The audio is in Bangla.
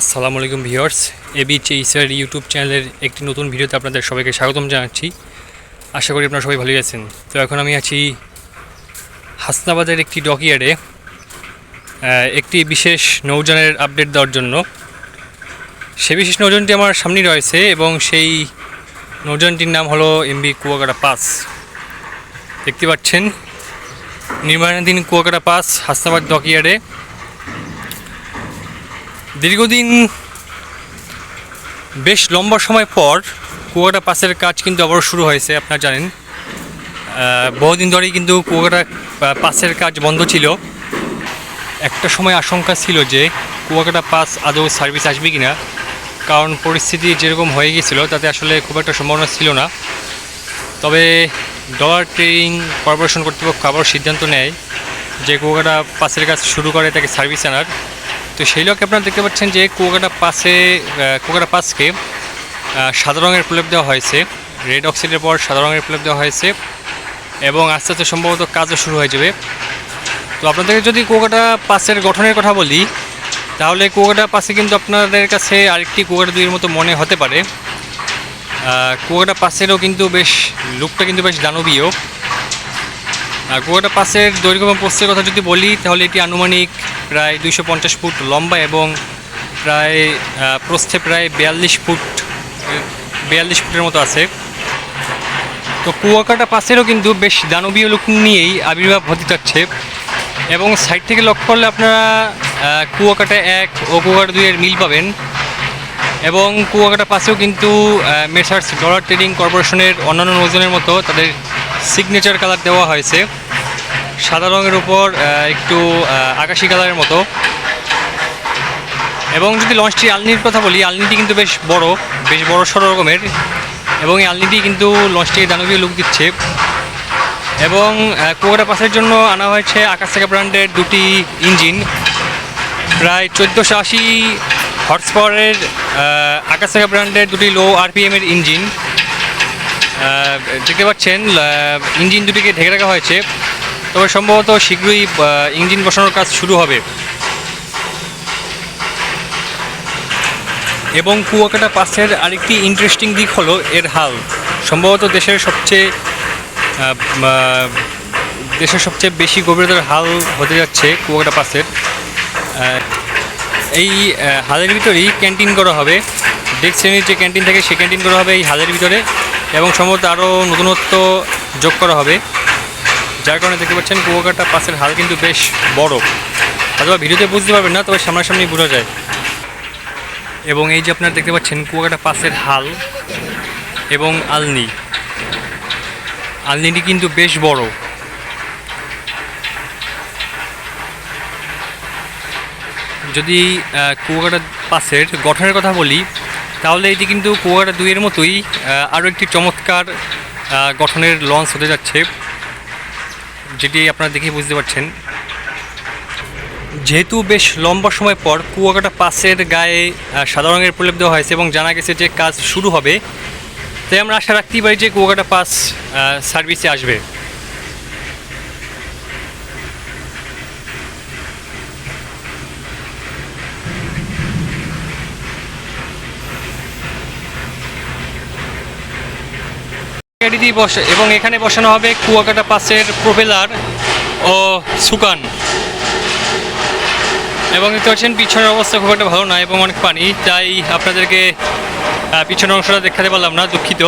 আসসালামু আলাইকুম ভিউয়ার্স এবি চেইসার ইউটিউব চ্যানেলের একটি নতুন ভিডিওতে আপনাদের সবাইকে স্বাগতম জানাচ্ছি। আশা করি আপনারা সবাই ভালোই আছেন। তো এখন আমি আছি হাসনাবাদের একটি ডকইয়ার্ডে একটি বিশেষ নৌযানের আপডেট দেওয়ার জন্য। সে বিশেষ নৌযানটি আমার সামনেই রয়েছে এবং সেই নৌযানটির নাম হলো এমবি কুয়াকাটা পাস। দেখতে পাচ্ছেন, নির্মাণাধীন কুয়াকাটা পাস, হাসনাবাদ ডকইয়ার্ডে দীর্ঘদিন বেশ লম্বা সময় পর কুয়াকাটা পাসের কাজ কিন্তু আবারও শুরু হয়েছে, আপনারা জানেন। বহুদিন ধরেই কিন্তু কুয়াকাটা পাসের কাজ বন্ধ ছিল। একটা সময় আশঙ্কা ছিল যে কুয়াকাটা পাস আদৌ সার্ভিস আসবে কিনা, কারণ পরিস্থিতি যেরকম হয়ে গিয়েছিল তাতে আসলে খুব একটা সম্ভাবনা ছিল না। তবে ডলার ট্রেডিং কর্পোরেশন কর্তৃপক্ষ আবার সিদ্ধান্ত নেয় যে কুয়াকাটা পাসের কাজ শুরু করে তাকে সার্ভিস আনার। তো সেই লক্ষ্যে আপনারা দেখতে পাচ্ছেন যে কুয়াকাটা পাসে কুয়াকাটা পাসকে সাদা রঙের প্রলেপ দেওয়া হয়েছে। রেড অক্সাইডের পর সাদা রঙের প্রলেপ দেওয়া হয়েছে এবং আস্তে আস্তে সম্ভবত কাজও শুরু হয়ে যাবে। তো আপনাদেরকে যদি কুয়াকাটা পাসের গঠনের কথা বলি, তাহলে কুয়াকাটা পাসে কিন্তু আপনাদের কাছে আরেকটি কুয়াকাটা দুইয়ের মতো মনে হতে পারে। কুয়াকাটা পাসেরও কিন্তু বেশ, লুকটা কিন্তু বেশ দানবীয়। কুয়াকাটা পাসের দৈর্ঘ্য এবং প্রস্থের কথা যদি বলি, তাহলে এটি আনুমানিক প্রায় দুইশো পঞ্চাশ ফুট লম্বা এবং প্রায় প্রস্থে প্রায় বিয়াল্লিশ ফুট, বিয়াল্লিশ ফুটের মতো আছে। তো কুয়াকাটা পাশেরও কিন্তু বেশ দানবীয় লুক নিয়েই আবির্ভাব হতে যাচ্ছে এবং সাইড থেকে লক্ষ্য করলে আপনারা কুয়াকাটা এক ও কুয়াকাটা দুইয়ের মিল পাবেন। এবং কুয়াকাটা পাশেও কিন্তু মেসার্স ডলার ট্রেডিং কর্পোরেশনের অন্যান্য নৌজনের মতো তাদের সিগনেচার কালার দেওয়া হয়েছে। সাদা রঙের উপর একটু আকাশি কালারের মতো। এবং যদি লঞ্চটি আলনির কথা বলি আলনিটি কিন্তু বেশ বড় বেশ বড় সড়ো রকমের। এবং এই আলনিটি কিন্তু লঞ্চটিকে দানবীয় লুক দিচ্ছে। এবং আহ, কুয়াকাটা পাসের জন্য আনা হয়েছে আকাশ থেকে ব্র্যান্ডের দুটি ইঞ্জিন। প্রায় চোদ্দোশো আশি হর্স পাওয়ারের আকাশ থেকে ব্র্যান্ডের দুটি লো আরপিএমের ইঞ্জিন। দেখতে পাচ্ছেন ইঞ্জিন দুটিকে ঢেকে রাখা হয়েছে। তবে সম্ভবত শীঘ্রই ইঞ্জিন বসানোর কাজ শুরু হবে। এবং কুয়াকাটা পাসের আরেকটি ইন্টারেস্টিং দিক হলো এর হাল। সম্ভবত দেশের সবচেয়ে দেশের সবচেয়ে বেশি গভীরতার হাল হতে যাচ্ছে কুয়াকাটা পাসের। এই হালের ভিতরেই ক্যান্টিন করা হবে। ডেক শ্রেণির যে ক্যান্টিন থাকে সে ক্যান্টিন করা হবে এই হালের ভিতরে। এবং সম্ভবত আরও নতুনত্ব যোগ করা হবে। যার কারণে দেখতে পাচ্ছেন কুয়াকাটা পাসের হাল কিন্তু বেশ বড়। অথবা ভিডিওতে বুঝতে পারবেন না, তবে সামনাসামনি বোঝা যায়। এবং এই যে আপনারা দেখতে পাচ্ছেন কুয়াকাটা পাসের হাল এবং আলনি। আলনিটি কিন্তু বেশ বড়। যদি কুয়াকাটা পাসের গঠনের কথা বলি, তাহলে এটি কিন্তু কুয়াকাটা দুইয়ের মতোই আরও একটি চমৎকার গঠনের লঞ্চ হতে যাচ্ছে। যেটি আপনারা দেখে বুঝতে পারছেন, যেহেতু বেশ লম্বা সময় পর কুয়াকাটা পাসের গায়ে সাদা রঙের প্রলেপ দেওয়া হয়েছে এবং জানা গেছে যে কাজ শুরু হবে, তাই আমরা আশা রাখতেই পারি যে কুয়াকাটা পাস সার্ভিসে আসবে। গাড়ি দিয়ে বসে এবং এখানে বসানো হবে কুয়াকাটা পাসের প্রোপেলার ও সুকান। এবং দেখতে পাচ্ছেন, পিছনের অবস্থা খুব একটা ভালো না এবং অনেক পানি, তাই আপনাদেরকে পিছনের অংশটা দেখাতে পারলাম না, দুঃখিত।